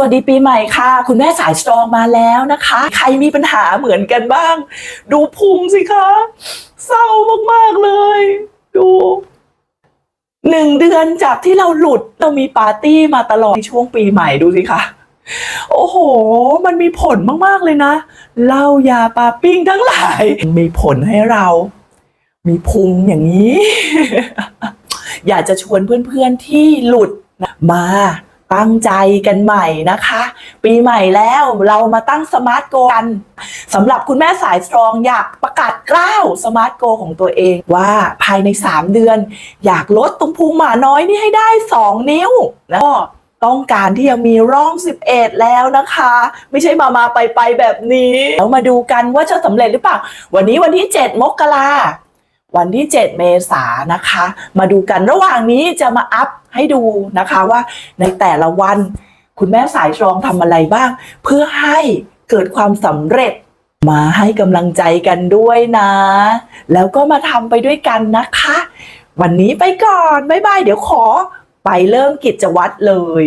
วัสดีปีใหม่ค่ะ คุณแม่สายสตรองมาแล้วนะคะ ใครมีปัญหาเหมือนกันบ้าง ดูพุงสิคะ เศร้ามากๆเลย ดูหนึ่งเดือนจากที่เราหลุดเรามีปาร์ตี้มาตลอดในช่วงปีใหม่ดูสิคะโอ้โห มันมีผลมากๆเลยนะเหล้ายาปาปิ้งทั้งหลาย มีผลให้เรา มีพุงอย่างนี้ อยากจะชวนเพื่อนๆที่หลุดมา ตั้งใจกันใหม่นะคะ ปีใหม่แล้วเรามาตั้งสมาร์ทโกกันสำหรับคุณแม่สายสตรองอยากประกาศกล้าวสมาร์ทโกของตัวเองว่าภายใน 3 เดือน อยากลดตรงพุงหมาน้อยนี่ให้ได้ 2 นิ้วแล้วก็ต้องการที่จะมีร่อง 11 แล้วนะคะ ไม่ใช่มามาไปไปแบบนี้แล้วมาดูกันว่าจะสำเร็จหรือเปล่า วันนี้วันที่ 7 มกรา วันที่ 7 เมษายนนะคะ มาดูกันระหว่างนี้จะมาอัพให้ดูนะคะว่าในแต่ละวันคุณแม่สายตรองทำอะไรบ้าง เพื่อให้เกิดความสำเร็จมาให้กำลังใจกันด้วยนะ แล้วก็มาทำไปด้วยกันนะคะ วันนี้ไปก่อน บ๊ายบาย เดี๋ยวขอไปเริ่มกิจวัตรเลย